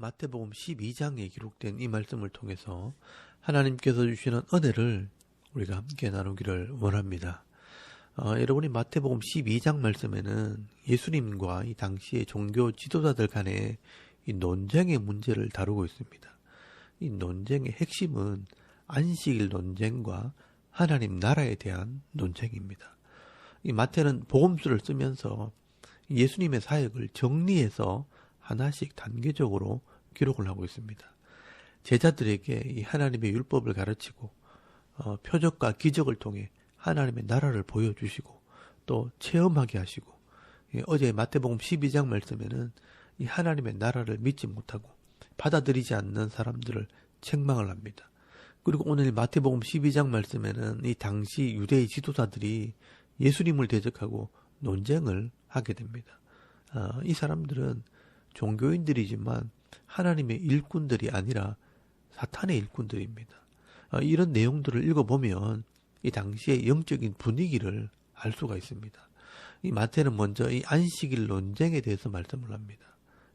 마태복음 12장에 기록된 이 말씀을 통해서 하나님께서 주시는 은혜를 우리가 함께 나누기를 원합니다. 어, 여러분이 마태복음 12장 말씀에는 예수님과 이 당시의 종교 지도자들 간의 이 논쟁의 문제를 다루고 있습니다. 이 논쟁의 핵심은 안식일 논쟁과 하나님 나라에 대한 논쟁입니다. 이 마태는 복음수를 쓰면서 예수님의 사역을 정리해서 하나씩 단계적으로 기록을 하고 있습니다. 제자들에게 이 하나님의 율법을 가르치고 어, 표적과 기적을 통해 하나님의 나라를 보여주시고 또 체험하게 하시고 예, 어제 마태복음 12장 말씀에는 이 하나님의 나라를 믿지 못하고 받아들이지 않는 사람들을 책망을 합니다. 그리고 오늘 마태복음 12장 말씀에는 이 당시 유대의 지도자들이 예수님을 대적하고 논쟁을 하게 됩니다. 아, 이 사람들은 종교인들이지만 하나님의 일꾼들이 아니라 사탄의 일꾼들입니다. 아, 이런 내용들을 읽어보면 이 당시의 영적인 분위기를 알 수가 있습니다. 이 마태는 먼저 이 안식일 논쟁에 대해서 말씀을 합니다.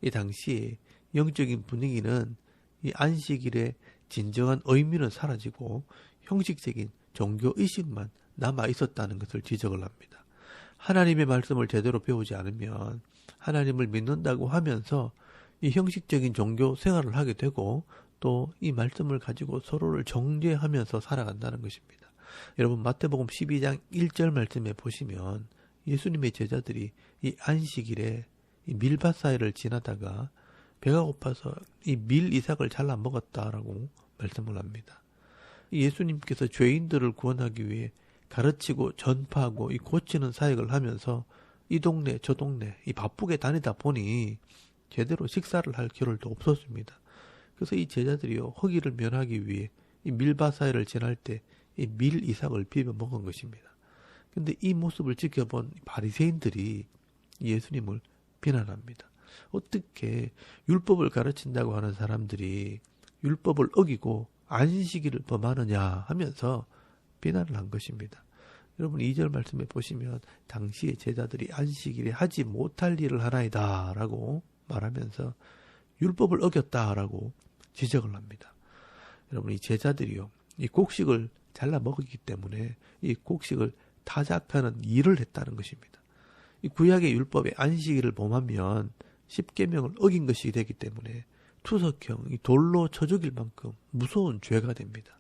이 당시에 영적인 분위기는 이 안식일의 진정한 의미는 사라지고 형식적인 종교 의식만 남아 있었다는 것을 지적을 합니다. 하나님의 말씀을 제대로 배우지 않으면 하나님을 믿는다고 하면서 이 형식적인 종교 생활을 하게 되고 또 이 말씀을 가지고 서로를 정죄하면서 살아간다는 것입니다. 여러분 마태복음 12장 1절 말씀에 보시면 예수님의 제자들이 이 안식일에 이 밀밭 사이를 지나다가 배가 고파서 이 밀 이삭을 잘라 먹었다라고 말씀을 합니다. 예수님께서 죄인들을 구원하기 위해 가르치고 전파하고 이 고치는 사역을 하면서 이 동네 저 동네 이 바쁘게 다니다 보니 제대로 식사를 할 겨를도 없었습니다. 그래서 이 제자들이요 허기를 면하기 위해 이 밀밭 사이를 지날 때 이 밀 이삭을 비벼 먹은 것입니다. 근데 이 모습을 지켜본 바리새인들이 예수님을 비난합니다. 어떻게 율법을 가르친다고 하는 사람들이 율법을 어기고 안식일을 범하느냐 하면서 비난을 한 것입니다. 여러분 2절 말씀에 보시면 당시의 제자들이 안식일에 하지 못할 일을 하나이다 라고 말하면서 율법을 어겼다라고 지적을 합니다. 여러분 이 제자들이요 이 곡식을 잘라 먹었기 때문에 이 곡식을 타작하는 일을 했다는 것입니다. 이 구약의 율법에 안식일을 범하면 십계명을 어긴 것이 되기 때문에 투석형 이 돌로 쳐 죽일 만큼 무서운 죄가 됩니다.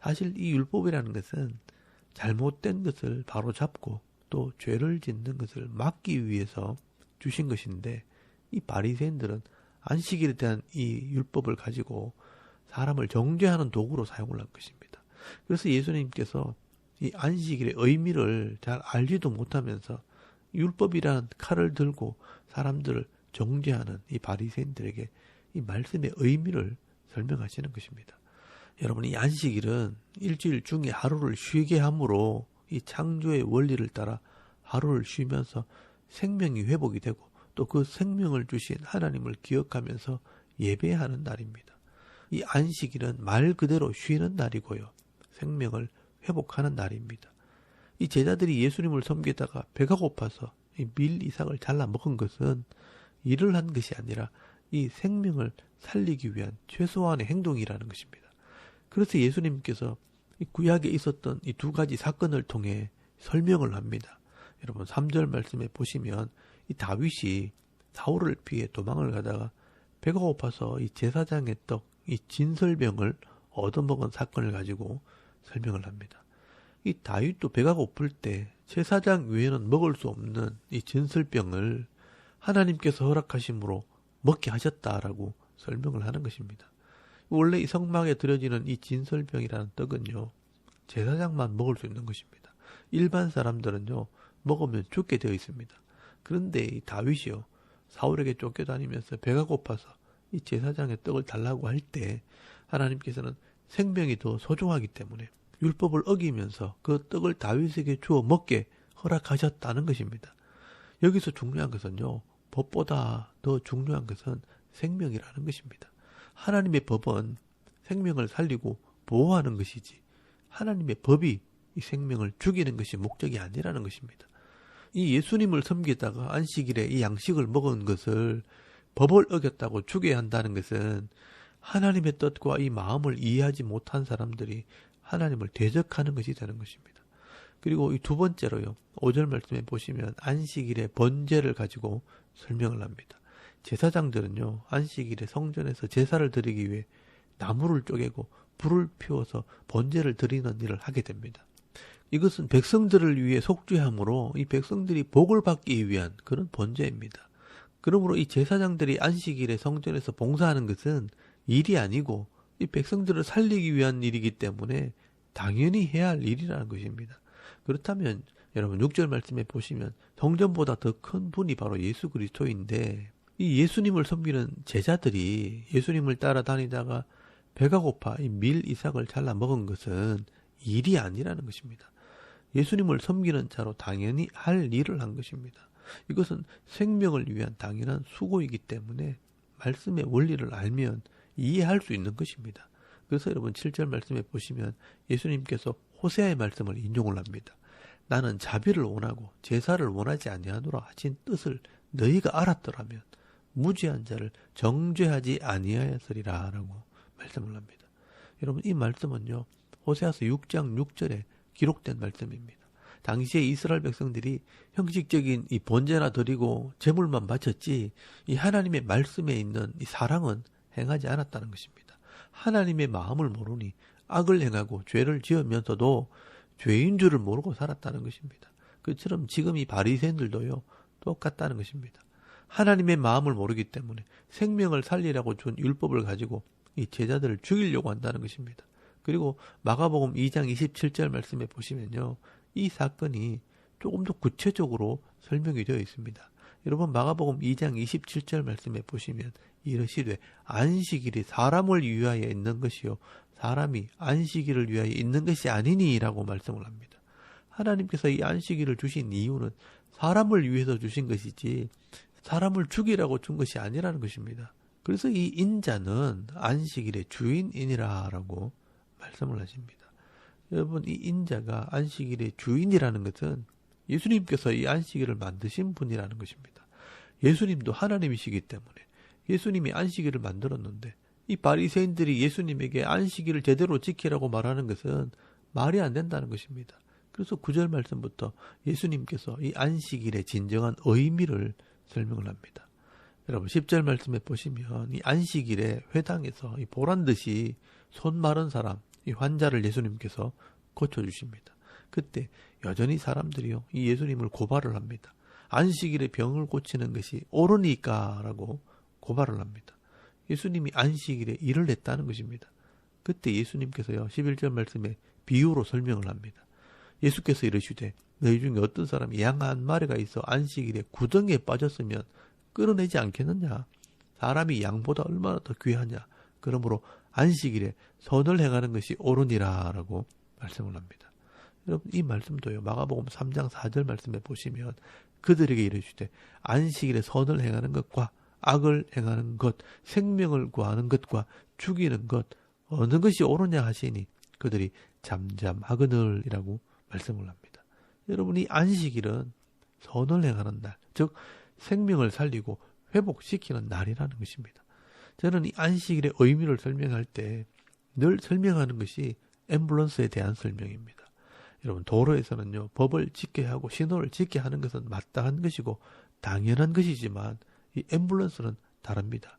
사실 이 율법이라는 것은 잘못된 것을 바로 잡고 또 죄를 짓는 것을 막기 위해서 주신 것인데 이 바리새인들은 안식일에 대한 이 율법을 가지고 사람을 정죄하는 도구로 사용을 한 것입니다. 그래서 예수님께서 이 안식일의 의미를 잘 알지도 못하면서 율법이란 칼을 들고 사람들을 정죄하는 이 바리새인들에게 이 말씀의 의미를 설명하시는 것입니다. 여러분 이 안식일은 일주일 중에 하루를 쉬게 함으로 이 창조의 원리를 따라 하루를 쉬면서 생명이 회복이 되고 또 그 생명을 주신 하나님을 기억하면서 예배하는 날입니다. 이 안식일은 말 그대로 쉬는 날이고요. 생명을 회복하는 날입니다. 이 제자들이 예수님을 섬기다가 배가 고파서 이밀 이삭을 잘라 먹은 것은 일을 한 것이 아니라 이 생명을 살리기 위한 최소한의 행동이라는 것입니다. 그래서 예수님께서 구약에 있었던 이 두 가지 사건을 통해 설명을 합니다. 여러분 3절 말씀에 보시면 이 다윗이 사울을 피해 도망을 가다가 배가 고파서 이 제사장의 떡, 이 진설병을 얻어먹은 사건을 가지고 설명을 합니다. 이 다윗도 배가 고플 때 제사장 외에는 먹을 수 없는 이 진설병을 하나님께서 허락하심으로 먹게 하셨다라고 설명을 하는 것입니다. 원래 이 성막에 들여지는 이 진설병이라는 떡은요, 제사장만 먹을 수 있는 것입니다. 일반 사람들은요, 먹으면 죽게 되어 있습니다. 그런데 이 다윗이요, 사울에게 쫓겨다니면서 배가 고파서 이 제사장의 떡을 달라고 할 때 하나님께서는 생명이 더 소중하기 때문에 율법을 어기면서 그 떡을 다윗에게 주어 먹게 허락하셨다는 것입니다. 여기서 중요한 것은요, 법보다 더 중요한 것은 생명이라는 것입니다. 하나님의 법은 생명을 살리고 보호하는 것이지 하나님의 법이 이 생명을 죽이는 것이 목적이 아니라는 것입니다. 이 예수님을 섬기다가 안식일에 이 양식을 먹은 것을 법을 어겼다고 죽여야 한다는 것은 하나님의 뜻과 이 마음을 이해하지 못한 사람들이 하나님을 대적하는 것이 되는 것입니다. 그리고 이 두 번째로요. 5절 말씀에 보시면 안식일의 번제를 가지고 설명을 합니다. 제사장들은요. 안식일에 성전에서 제사를 드리기 위해 나무를 쪼개고 불을 피워서 번제를 드리는 일을 하게 됩니다. 이것은 백성들을 위해 속죄함으로 이 백성들이 복을 받기 위한 그런 번제입니다. 그러므로 이 제사장들이 안식일에 성전에서 봉사하는 것은 일이 아니고 이 백성들을 살리기 위한 일이기 때문에 당연히 해야 할 일이라는 것입니다. 그렇다면 여러분 6절 말씀에 보시면 성전보다 더 큰 분이 바로 예수 그리스도인데 이 예수님을 섬기는 제자들이 예수님을 따라다니다가 배가 고파 이 밀 이삭을 잘라 먹은 것은 일이 아니라는 것입니다. 예수님을 섬기는 자로 당연히 할 일을 한 것입니다. 이것은 생명을 위한 당연한 수고이기 때문에 말씀의 원리를 알면 이해할 수 있는 것입니다. 그래서 여러분 7절 말씀에 보시면 예수님께서 호세아의 말씀을 인용을 합니다. 나는 자비를 원하고 제사를 원하지 아니하노라 하신 뜻을 너희가 알았더라면 무죄한 자를 정죄하지 아니하였으리라라고 말씀을 합니다. 여러분 이 말씀은요. 호세아서 6장 6절에 기록된 말씀입니다. 당시에 이스라엘 백성들이 형식적인 이 번제나 드리고 제물만 바쳤지 이 하나님의 말씀에 있는 이 사랑은 행하지 않았다는 것입니다. 하나님의 마음을 모르니 악을 행하고 죄를 지으면서도 죄인 줄을 모르고 살았다는 것입니다. 그처럼 지금 이 바리새인들도요 똑같다는 것입니다. 하나님의 마음을 모르기 때문에 생명을 살리라고 준 율법을 가지고 이 제자들을 죽이려고 한다는 것입니다. 그리고 마가복음 2장 27절 말씀에 보시면요. 이 사건이 조금 더 구체적으로 설명이 되어 있습니다. 여러분 마가복음 2장 27절 말씀에 보시면 이러시되 안식일이 사람을 위하여 있는 것이요 사람이 안식일을 위하여 있는 것이 아니니라고 말씀을 합니다. 하나님께서 이 안식일을 주신 이유는 사람을 위해서 주신 것이지 사람을 죽이라고 준 것이 아니라는 것입니다. 그래서 이 인자는 안식일의 주인이니라라고 말씀을 하십니다. 여러분 이 인자가 안식일의 주인이라는 것은 예수님께서 이 안식일을 만드신 분이라는 것입니다. 예수님도 하나님이시기 때문에 예수님이 안식일을 만들었는데 이 바리새인들이 예수님에게 안식일을 제대로 지키라고 말하는 것은 말이 안 된다는 것입니다. 그래서 구절 말씀부터 예수님께서 이 안식일의 진정한 의미를 설명을 합니다. 여러분 10절 말씀에 보시면 이 안식일에 회당에서 이 보란 듯이 손 마른 사람 이 환자를 예수님께서 고쳐 주십니다. 그때 여전히 사람들이요 이 예수님을 고발을 합니다. 안식일에 병을 고치는 것이 옳으니까라고 고발을 합니다. 예수님이 안식일에 일을 했다는 것입니다. 그때 예수님께서요 11절 말씀에 비유로 설명을 합니다. 예수께서 이르시되 너희 중에 어떤 사람이 양 한 마리가 있어 안식일에 구덩이에 빠졌으면 끌어내지 않겠느냐? 사람이 양보다 얼마나 더 귀하냐? 그러므로 안식일에 선을 행하는 것이 옳으니라라고 말씀을 합니다. 여러분 이 말씀도요. 마가복음 3장 4절 말씀에 보시면 그들에게 이르시되 안식일에 선을 행하는 것과 악을 행하는 것, 생명을 구하는 것과 죽이는 것 어느 것이 옳으냐 하시니 그들이 잠잠하거늘이라고 말씀을 합니다. 여러분 이 안식일은 선을 행하는 날, 즉 생명을 살리고 회복시키는 날이라는 것입니다. 저는 이 안식일의 의미를 설명할 때 늘 설명하는 것이 앰뷸런스에 대한 설명입니다. 여러분 도로에서는요 법을 지켜야 하고 신호를 지켜야 하는 것은 마땅한 것이고 당연한 것이지만 이 앰뷸런스는 다릅니다.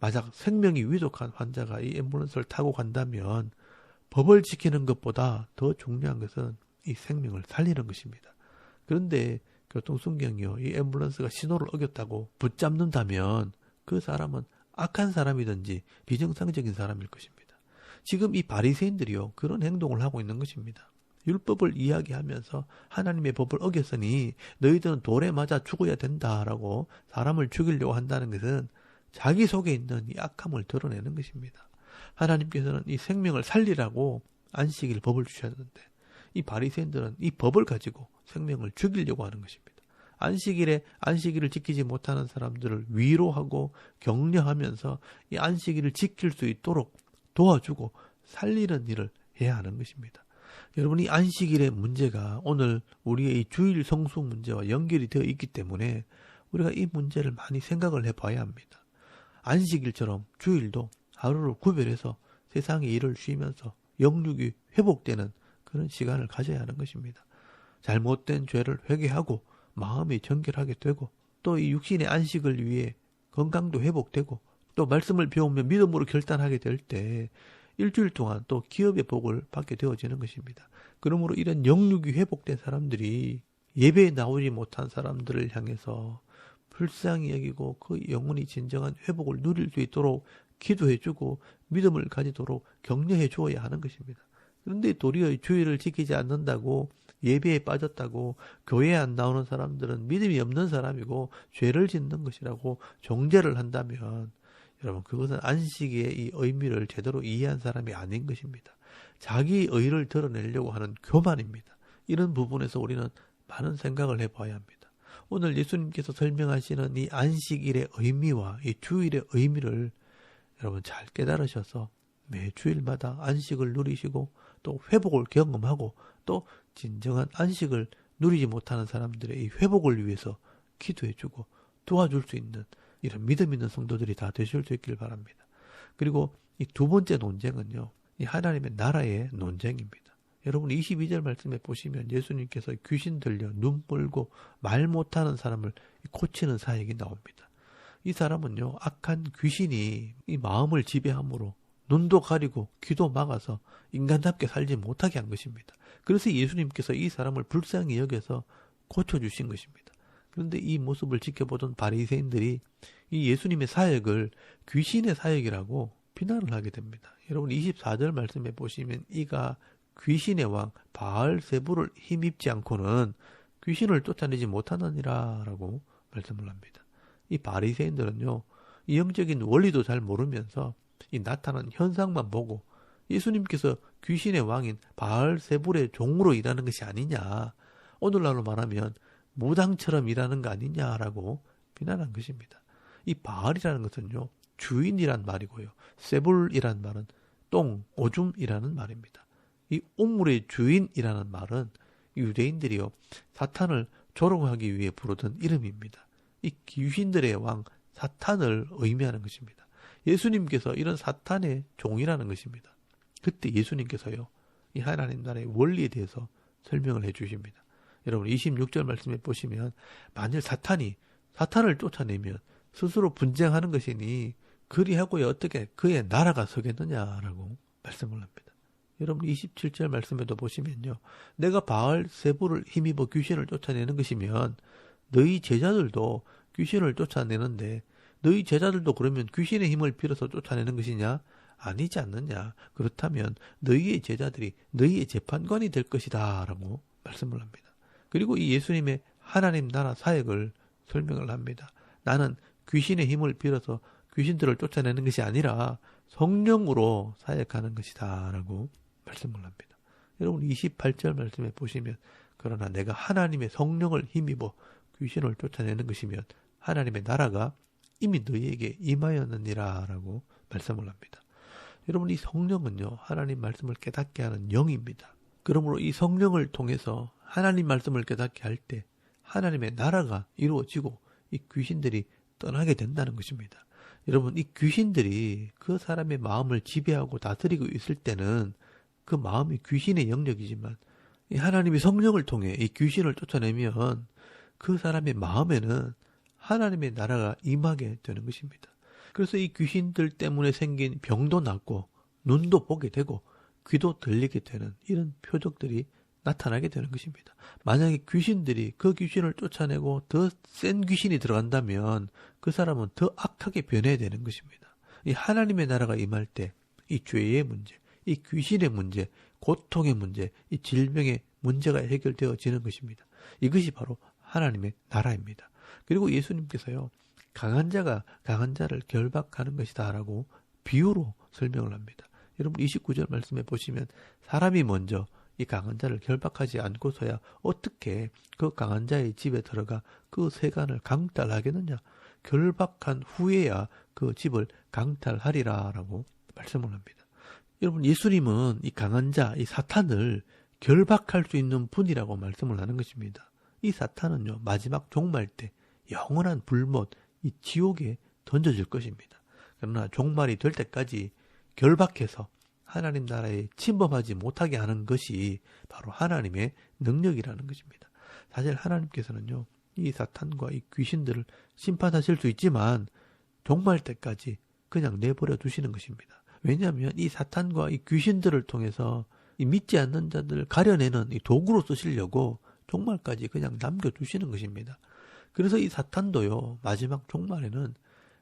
만약 생명이 위독한 환자가 이 앰뷸런스를 타고 간다면 법을 지키는 것보다 더 중요한 것은 이 생명을 살리는 것입니다. 그런데 교통순경이요. 이 앰뷸런스가 신호를 어겼다고 붙잡는다면 그 사람은 악한 사람이든지 비정상적인 사람일 것입니다. 지금 이 바리새인들이요. 그런 행동을 하고 있는 것입니다. 율법을 이야기하면서 하나님의 법을 어겼으니 너희들은 돌에 맞아 죽어야 된다라고 사람을 죽이려고 한다는 것은 자기 속에 있는 이 악함을 드러내는 것입니다. 하나님께서는 이 생명을 살리라고 안식일 법을 주셨는데 이 바리새인들은 이 법을 가지고 생명을 죽이려고 하는 것입니다. 안식일에 안식일을 지키지 못하는 사람들을 위로하고 격려하면서 이 안식일을 지킬 수 있도록 도와주고 살리는 일을 해야 하는 것입니다. 여러분 이 안식일의 문제가 오늘 우리의 이 주일 성수 문제와 연결이 되어 있기 때문에 우리가 이 문제를 많이 생각을 해봐야 합니다. 안식일처럼 주일도 하루를 구별해서 세상의 일을 쉬면서 영육이 회복되는 그런 시간을 가져야 하는 것입니다. 잘못된 죄를 회개하고 마음이 정결하게 되고 또 이 육신의 안식을 위해 건강도 회복되고 또 말씀을 배우며 믿음으로 결단하게 될 때 일주일 동안 또 기업의 복을 받게 되어지는 것입니다. 그러므로 이런 영육이 회복된 사람들이 예배에 나오지 못한 사람들을 향해서 불쌍히 여기고 그 영혼이 진정한 회복을 누릴 수 있도록 기도해주고 믿음을 가지도록 격려해 주어야 하는 것입니다. 그런데 도리어 주의를 지키지 않는다고 예배에 빠졌다고 교회에 안 나오는 사람들은 믿음이 없는 사람이고 죄를 짓는 것이라고 정죄를 한다면 여러분 그것은 안식의 이 의미를 제대로 이해한 사람이 아닌 것입니다. 자기 의를 드러내려고 하는 교만입니다. 이런 부분에서 우리는 많은 생각을 해봐야 합니다. 오늘 예수님께서 설명하시는 이 안식일의 의미와 이 주일의 의미를 여러분 잘 깨달으셔서 매 주일마다 안식을 누리시고 또 회복을 경험하고 또 진정한 안식을 누리지 못하는 사람들의 이 회복을 위해서 기도해주고 도와줄 수 있는 이런 믿음 있는 성도들이 다 되실 수 있길 바랍니다. 그리고 이 두 번째 논쟁은요, 이 하나님의 나라의 논쟁입니다. 여러분 22절 말씀에 보시면 예수님께서 귀신 들려 눈 멀고 말 못하는 사람을 고치는 사역이 나옵니다. 이 사람은요 악한 귀신이 이 마음을 지배함으로 눈도 가리고 귀도 막아서 인간답게 살지 못하게 한 것입니다. 그래서 예수님께서 이 사람을 불쌍히 여겨서 고쳐주신 것입니다. 그런데 이 모습을 지켜보던 바리새인들이 이 예수님의 사역을 귀신의 사역이라고 비난을 하게 됩니다. 여러분 24절 말씀에 보시면 이가 귀신의 왕 바알세부를 힘입지 않고는 귀신을 쫓아내지 못하느니라라고 말씀을 합니다. 이 바리새인들은요. 이 영적인 원리도 잘 모르면서 이 나타난 현상만 보고 예수님께서 귀신의 왕인 바알세불의 종으로 일하는 것이 아니냐. 오늘날로 말하면 무당처럼 일하는 거 아니냐라고 비난한 것입니다. 이 바알이라는 것은요. 주인이란 말이고요. 세불이란 말은 똥, 오줌이라는 말입니다. 이 우물의 주인이라는 말은 유대인들이요 사탄을 조롱하기 위해 부르던 이름입니다. 이 귀신들의 왕 사탄을 의미하는 것입니다. 예수님께서 이런 사탄의 종이라는 것입니다. 그때 예수님께서요 이 하나님 나라의 원리에 대해서 설명을 해 주십니다. 여러분 26절 말씀에 보시면 만일 사탄이 사탄을 쫓아내면 스스로 분쟁하는 것이니 그리하고야 어떻게 그의 나라가 서겠느냐라고 말씀을 합니다. 여러분 27절 말씀에도 보시면요. 내가 바알 세부를 힘입어 귀신을 쫓아내는 것이면 너희 제자들도 귀신을 쫓아내는데 너희 제자들도 그러면 귀신의 힘을 빌어서 쫓아내는 것이냐? 아니지 않느냐? 그렇다면 너희의 제자들이 너희의 재판관이 될 것이다 라고 말씀을 합니다. 그리고 이 예수님의 하나님 나라 사역을 설명을 합니다. 나는 귀신의 힘을 빌어서 귀신들을 쫓아내는 것이 아니라 성령으로 사역하는 것이다 라고 말씀을 합니다. 여러분 28절 말씀에 보시면 그러나 내가 하나님의 성령을 힘입어 귀신을 쫓아내는 것이면 하나님의 나라가 이미 너희에게 임하였느니라 라고 말씀을 합니다. 여러분 이 성령은요 하나님 말씀을 깨닫게 하는 영입니다. 그러므로 이 성령을 통해서 하나님 말씀을 깨닫게 할 때 하나님의 나라가 이루어지고 이 귀신들이 떠나게 된다는 것입니다. 여러분 이 귀신들이 그 사람의 마음을 지배하고 다스리고 있을 때는 그 마음이 귀신의 영역이지만 하나님이 성령을 통해 이 귀신을 쫓아내면 그 사람의 마음에는 하나님의 나라가 임하게 되는 것입니다. 그래서 이 귀신들 때문에 생긴 병도 낫고 눈도 보게 되고 귀도 들리게 되는 이런 표적들이 나타나게 되는 것입니다. 만약에 귀신들이 그 귀신을 쫓아내고 더 센 귀신이 들어간다면 그 사람은 더 악하게 변해야 되는 것입니다. 이 하나님의 나라가 임할 때 이 죄의 문제, 이 귀신의 문제, 고통의 문제, 이 질병의 문제가 해결되어지는 것입니다. 이것이 바로 하나님의 나라입니다. 그리고 예수님께서요, 강한 자가 강한 자를 결박하는 것이다라고 비유로 설명을 합니다. 여러분 29절 말씀에 보시면 사람이 먼저 이 강한 자를 결박하지 않고서야 어떻게 그 강한 자의 집에 들어가 그 세간을 강탈하겠느냐? 결박한 후에야 그 집을 강탈하리라라고 말씀을 합니다. 여러분 예수님은 이 강한 자, 이 사탄을 결박할 수 있는 분이라고 말씀을 하는 것입니다. 이 사탄은요 마지막 종말 때 영원한 불못, 이 지옥에 던져질 것입니다. 그러나 종말이 될 때까지 결박해서 하나님 나라에 침범하지 못하게 하는 것이 바로 하나님의 능력이라는 것입니다. 사실 하나님께서는요, 이 사탄과 이 귀신들을 심판하실 수 있지만 종말 때까지 그냥 내버려 두시는 것입니다. 왜냐하면 이 사탄과 이 귀신들을 통해서 이 믿지 않는 자들을 가려내는 이 도구로 쓰시려고 종말까지 그냥 남겨두시는 것입니다. 그래서 이 사탄도요, 마지막 종말에는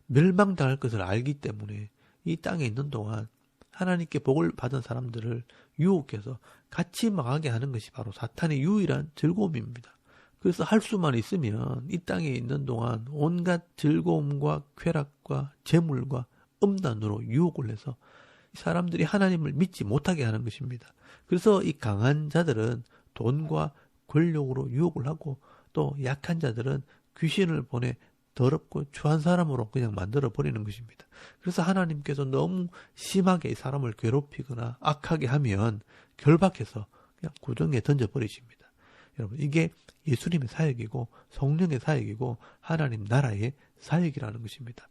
멸망당할 것을 알기 때문에 이 땅에 있는 동안 하나님께 복을 받은 사람들을 유혹해서 같이 망하게 하는 것이 바로 사탄의 유일한 즐거움입니다. 그래서 할 수만 있으면 이 땅에 있는 동안 온갖 즐거움과 쾌락과 재물과 음란으로 유혹을 해서 사람들이 하나님을 믿지 못하게 하는 것입니다. 그래서 이 강한 자들은 돈과 권력으로 유혹을 하고 또 약한 자들은 귀신을 보내 더럽고 추한 사람으로 그냥 만들어 버리는 것입니다. 그래서 하나님께서 너무 심하게 이 사람을 괴롭히거나 악하게 하면 결박해서 그냥 구덩이에 던져 버리십니다. 여러분 이게 예수님의 사역이고 성령의 사역이고 하나님 나라의 사역이라는 것입니다.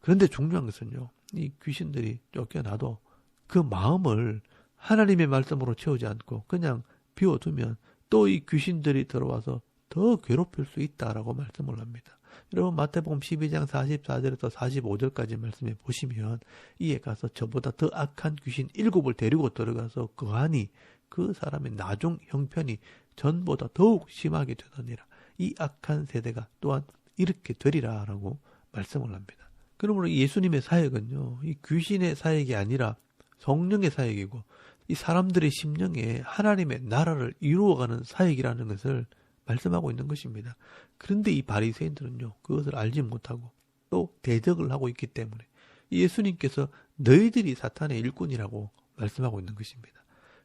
그런데 중요한 것은요. 이 귀신들이 쫓겨나도 그 마음을 하나님의 말씀으로 채우지 않고 그냥 비워두면 또 이 귀신들이 들어와서 더 괴롭힐 수 있다라고 말씀을 합니다. 여러분 마태복음 12장 44절에서 45절까지 말씀해 보시면 이에 가서 저보다 더 악한 귀신 일곱을 데리고 들어가서 그하니 그 사람의 나중 형편이 전보다 더욱 심하게 되더니라. 이 악한 세대가 또한 이렇게 되리라라고 말씀을 합니다. 그러므로 예수님의 사역은요, 이 귀신의 사역이 아니라 성령의 사역이고 이 사람들의 심령에 하나님의 나라를 이루어가는 사역이라는 것을 말씀하고 있는 것입니다. 그런데 이 바리새인들은요 그것을 알지 못하고 또 대적을 하고 있기 때문에 예수님께서 너희들이 사탄의 일꾼이라고 말씀하고 있는 것입니다.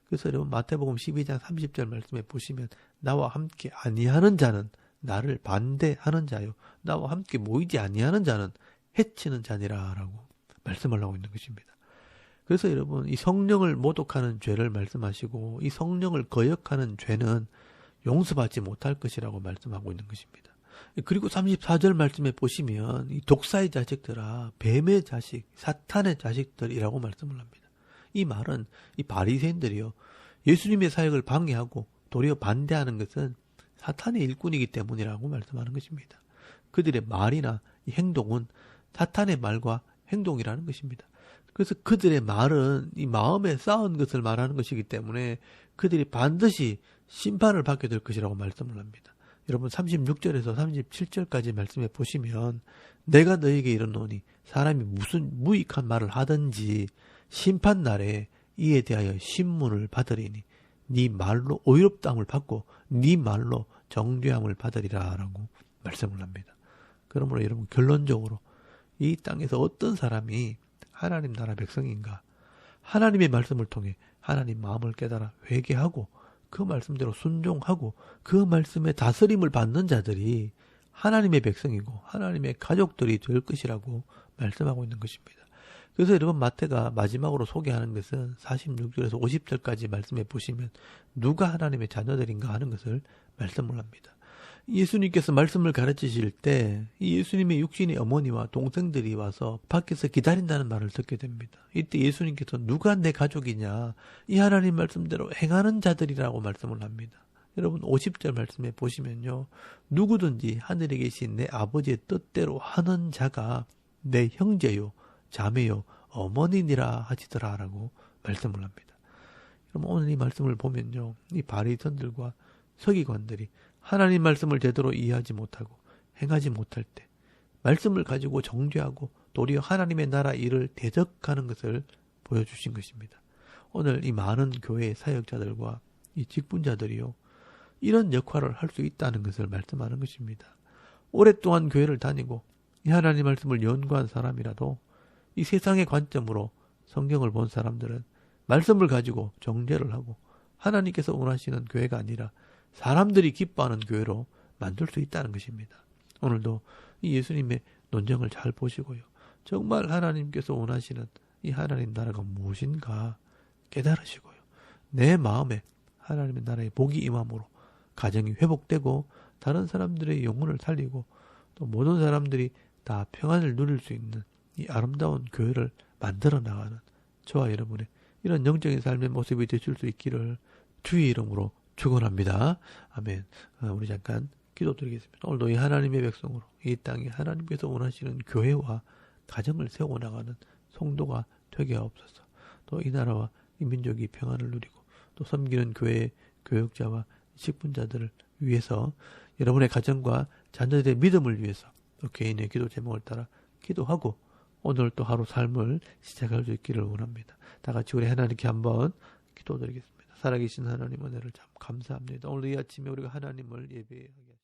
그래서 여러분 마태복음 12장 30절 말씀에 보시면 나와 함께 아니하는 자는 나를 반대하는 자요 나와 함께 모이지 아니하는 자는 해치는 자니라라고 말씀을 하고 있는 것입니다. 그래서 여러분 이 성령을 모독하는 죄를 말씀하시고 이 성령을 거역하는 죄는 용서받지 못할 것이라고 말씀하고 있는 것입니다. 그리고 34절 말씀에 보시면 이 독사의 자식들아 뱀의 자식 사탄의 자식들이라고 말씀을 합니다. 이 말은 이 바리새인들이요 예수님의 사역을 방해하고 도리어 반대하는 것은 사탄의 일꾼이기 때문이라고 말씀하는 것입니다. 그들의 말이나 행동은 사탄의 말과 행동이라는 것입니다. 그래서 그들의 말은 이 마음에 쌓은 것을 말하는 것이기 때문에 그들이 반드시 심판을 받게 될 것이라고 말씀을 합니다. 여러분 36절에서 37절까지 말씀해 보시면 내가 너에게 이르노니 사람이 무슨 무익한 말을 하든지 심판 날에 이에 대하여 신문을 받으리니 네 말로 오유롭다함을 받고 네 말로 정죄함을 받으리라라고 말씀을 합니다. 그러므로 여러분 결론적으로 이 땅에서 어떤 사람이 하나님 나라 백성인가 하나님의 말씀을 통해 하나님 마음을 깨달아 회개하고 그 말씀대로 순종하고 그 말씀에 다스림을 받는 자들이 하나님의 백성이고 하나님의 가족들이 될 것이라고 말씀하고 있는 것입니다. 그래서 여러분 마태가 마지막으로 소개하는 것은 46절에서 50절까지 말씀해 보시면 누가 하나님의 자녀들인가 하는 것을 말씀을 합니다. 예수님께서 말씀을 가르치실 때 예수님의 육신의 어머니와 동생들이 와서 밖에서 기다린다는 말을 듣게 됩니다. 이때 예수님께서 누가 내 가족이냐 이 하나님 말씀대로 행하는 자들이라고 말씀을 합니다. 여러분 50절 말씀에 보시면요. 누구든지 하늘에 계신 내 아버지의 뜻대로 하는 자가 내 형제요 자매요 어머니니라 하시더라라고 말씀을 합니다. 그럼 오늘 이 말씀을 보면요. 이 바리선들과 서기관들이 하나님 말씀을 제대로 이해하지 못하고 행하지 못할 때 말씀을 가지고 정죄하고 도리어 하나님의 나라 일을 대적하는 것을 보여주신 것입니다. 오늘 이 많은 교회 사역자들과 이 직분자들이요 이런 역할을 할 수 있다는 것을 말씀하는 것입니다. 오랫동안 교회를 다니고 이 하나님 말씀을 연구한 사람이라도 이 세상의 관점으로 성경을 본 사람들은 말씀을 가지고 정죄를 하고 하나님께서 원하시는 교회가 아니라 사람들이 기뻐하는 교회로 만들 수 있다는 것입니다. 오늘도 이 예수님의 논쟁을 잘 보시고요. 정말 하나님께서 원하시는 이 하나님 나라가 무엇인가 깨달으시고요. 내 마음에 하나님의 나라의 복이 임함으로 가정이 회복되고 다른 사람들의 영혼을 살리고 또 모든 사람들이 다 평안을 누릴 수 있는 이 아름다운 교회를 만들어 나가는 저와 여러분의 이런 영적인 삶의 모습이 되실 수 있기를 주의 이름으로 축원합니다. 아멘. 어, 우리 잠깐 기도드리겠습니다. 오늘도 이 하나님의 백성으로 이 땅에 하나님께서 원하시는 교회와 가정을 세워 나가는 성도가 되게 하옵소서. 또 이 나라와 이 민족이 평안을 누리고 또 섬기는 교회 교역자와 식분자들을 위해서 여러분의 가정과 자녀들의 믿음을 위해서 또 개인의 기도 제목을 따라 기도하고 오늘 또 하루 삶을 시작할 수 있기를 원합니다. 다 같이 우리 하나님께 한번 기도드리겠습니다. 살아계신 하나님 은혜를 참 감사합니다. 오늘 이 아침에 우리가 하나님을 예배하게